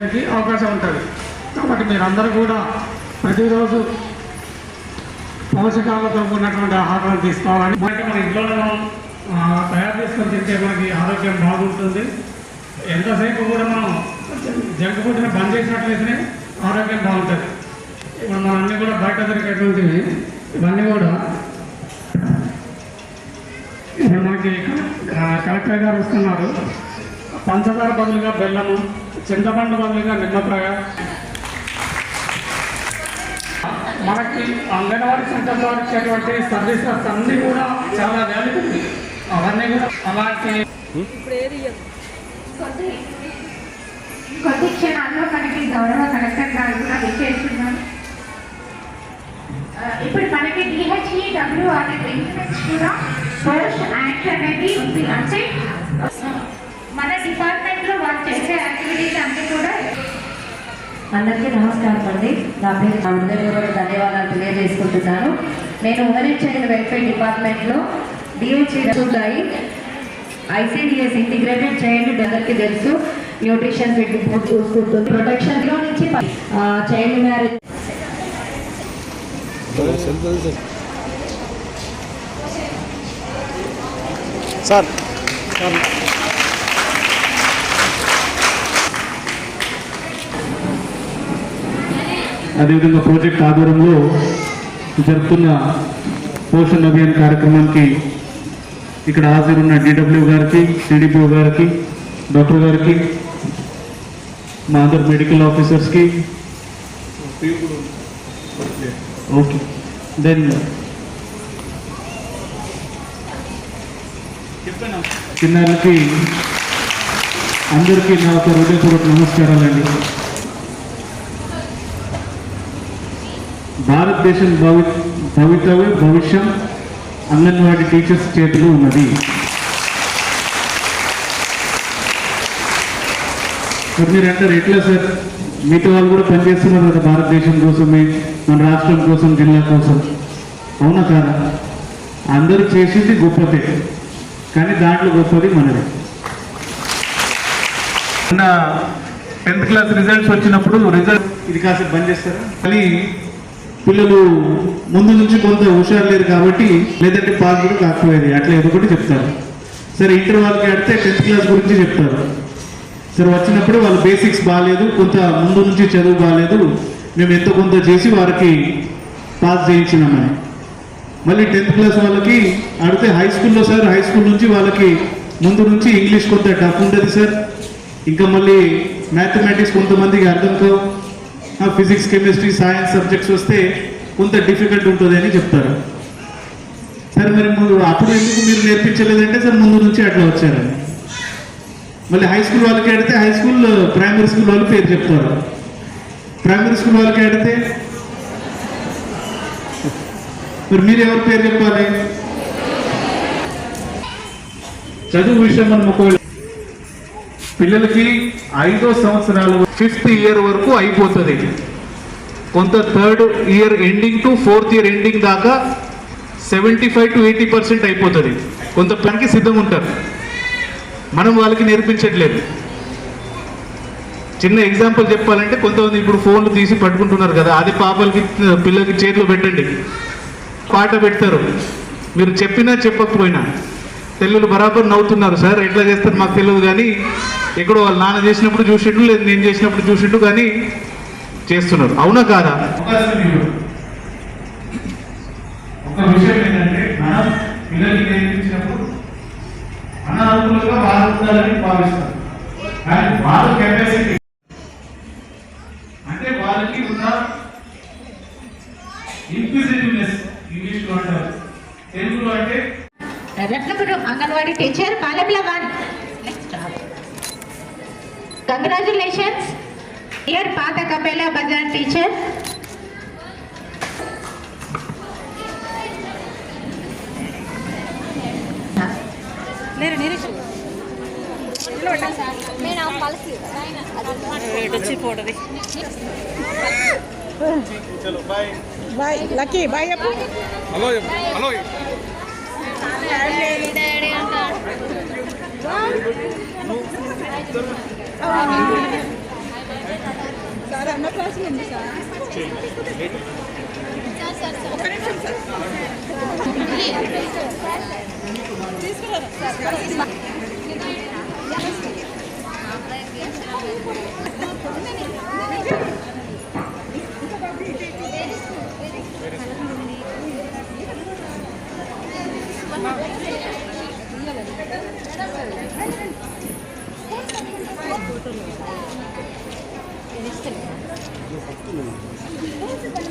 అవకాశం ఉంటుంది. కాబట్టి మీరందరూ కూడా ప్రతిరోజు పోషకాలతో ఉన్నటువంటి ఆహారం తీసుకోవాలని మనకి మన ఇంట్లో తయారు చేసుకొని తింటే మనకి ఆరోగ్యం బాగుంటుంది. ఎంతసేపు కూడా మనం జంక్ ఫుడ్ని బంద్ చేసినట్లయితేనే ఆరోగ్యం బాగుంటుంది. ఇప్పుడు మనం అన్నీ కూడా బయట దొరికేటువంటివి ఇవన్నీ కూడా ఇప్పుడు మనకి కలెక్టర్ గారు వస్తున్నారు. పంచదార బదులుగా బెల్లము చింతపండు బదులుగా నిమ్మకాయ. మనకి అంగన్వాడీ సెంటర్లో ఇచ్చేటువంటి సర్వీసెస్ అన్ని కూడా చాలా వాల్యూ అవన్నీ కూడా అలాంటి కొద్ది క్షణాల్లో మనకి గౌరవ కలెక్టర్ గారు కూడా విచ్చేస్తున్నారు. ఇప్పుడు మనకి డిహెచ్ఈ డబ్ల్యూ అనే కూడా పోస్ట్ యాక్ట్ అనేది ఉంది. అంటే ఆ, మన డిపార్ట్మెంట్లో వాళ్ళు చేసే యాక్టివిటీస్ అన్ని కూడా అందరికీ నమస్కారం అండి. నా పేరు హృదయపూర్వక ధన్యవాదాలు తెలియజేసుకుంటున్నాను. నేను ఉమెన్ చైల్డ్ వెల్ఫేర్ డిపార్ట్మెంట్లో డిహెచ్ఈ ఉన్నాయి ఐసీడిఎస్ ఇంటిగ్రేటెడ్ చైల్డ్ అందరికీ తెలుసు. న్యూట్రిషన్ ఫిట్ ఫుడ్ చూసుకుంటుంది. ప్రొటెక్షన్లో నుంచి చైల్డ్ మ్యారేజ్ సార్. అదేవిధంగా ప్రాజెక్ట్ ఆధారంలో జరుపుతున్న పోషణ్ అభియాన్ కార్యక్రమానికి ఇక్కడ హాజరున్న డిడబ్ల్యూ గారికి సిడిపిఓ గారికి డాక్టర్ గారికి మా అందరు మెడికల్ ఆఫీసర్స్కి. ఓకే. దెన్ చిన్నారులకి అందరికీ నా ఒక హృదయపూర్వక నమస్కారాలండి. భారతదేశం భవి భవితవ్య భవిష్యం అంగన్వాడీ టీచర్స్ చేతిలో ఉన్నది. మరి అంటారు ఎట్లా సార్. మిగతా వాళ్ళు కూడా పనిచేస్తున్నారు కదా భారతదేశం కోసమే మన రాష్ట్రం కోసం జిల్లా కోసం. అవునా కాదా? అందరూ చేసింది గొప్పదే కానీ దాంట్లో గొప్పది మనదే. టెన్త్ క్లాస్ రిజల్ట్స్ వచ్చినప్పుడు రిజల్ట్ ఇది కాసేపు బంద్ చేస్తారా? మళ్ళీ పిల్లలు ముందు నుంచి కొంత హుషారు లేరు కాబట్టి లేదంటే పాస్ కూడా కాకపోయేది. అట్లా ఏదో ఒకటి చెప్తారు. సరే ఇంటర్ వాళ్ళకి ఆడితే టెన్త్ క్లాస్ గురించి చెప్తారు. సరే వచ్చినప్పుడు వాళ్ళ బేసిక్స్ బాగాలేదు కొంత ముందు నుంచి చదువు బాగాలేదు మేము ఎంతో కొంత చేసి వారికి పాస్ చేయించినామని మళ్ళీ టెన్త్ క్లాస్ వాళ్ళకి ఆడితే హై స్కూల్లో సార్ హై స్కూల్ నుంచి వాళ్ళకి ముందు నుంచి ఇంగ్లీష్ కొంత టఫ్ ఉంటుంది సార్. ఇంకా మళ్ళీ మ్యాథమెటిక్స్ కొంతమందికి అర్థం కావు. ఫిజిక్స్ కెమిస్ట్రీ సైన్స్ సబ్జెక్ట్స్ వస్తే కొంత డిఫికల్ట్ ఉంటుంది అని చెప్తారు. సరే మరి ముందు అప్పుడు ఎందుకు మీరు నేర్పించలేదంటే సార్ ముందు నుంచి అట్లా వచ్చారని మళ్ళీ హై స్కూల్ వాళ్ళకి ఆడితే హై స్కూల్ ప్రైమరీ స్కూల్ వాళ్ళు పేరు చెప్తారు. ప్రైమరీ స్కూల్ వాళ్ళకి ఆడితే మరి మీరు ఎవరి పేరు చెప్పాలి? చదువు విషయం మనం ఒకవేళ పిల్లలకి ఐదో సంవత్సరాలు ఫిఫ్త్ ఇయర్ వరకు అయిపోతుంది. కొంత third year ending to fourth year ending దాకా seventy five to eighty percent అయిపోతుంది. కొంత పనికి సిద్ధంగా ఉంటారు. మనం వాళ్ళకి నేర్పించట్లేదు. చిన్న ఎగ్జాంపుల్ చెప్పాలంటే కొంతమంది ఇప్పుడు ఫోన్లు తీసి పట్టుకుంటున్నారు కదా అది పాపలకి పిల్లలకి చేతిలో పెట్టండి. పాట పెడతారు. మీరు చెప్పినా చెప్పకపోయినా. తెల్లులు బరాబర్ నవ్వుతున్నారు సార్. ఎట్లా చేస్తారు మాకు తెలియదు కానీ ఎక్కడో వాళ్ళు నాన్న చేసినప్పుడు చూసిండు లేదు నేను చేసినప్పుడు చూసిండు కానీ చేస్తున్నారు. అవునా కాదా? ఒక విషయం ఏంటంటే మనం పిల్లలకి నేర్పించినప్పుడు అనానుకూలంగా వాళ్ళు భావిస్తారు. కానీ వాళ్ళ కెపాసిటీ అంటే వాళ్ళకి ఉన్న ఇంక్విజిటివ్నెస్ ఇంగ్లీష్లో అంటారు తెలుగులో అంటే రత్నపురం అంగన్వాడీ టీచర్ పాలెంల వన్. కంగ్రాచులేషన్స్ ఇయర్ పాత కపేలా Bazar teacher. Bye. Lucky sir sir ఒక్క నిమిషం సార్ తీసుకురా తీయండి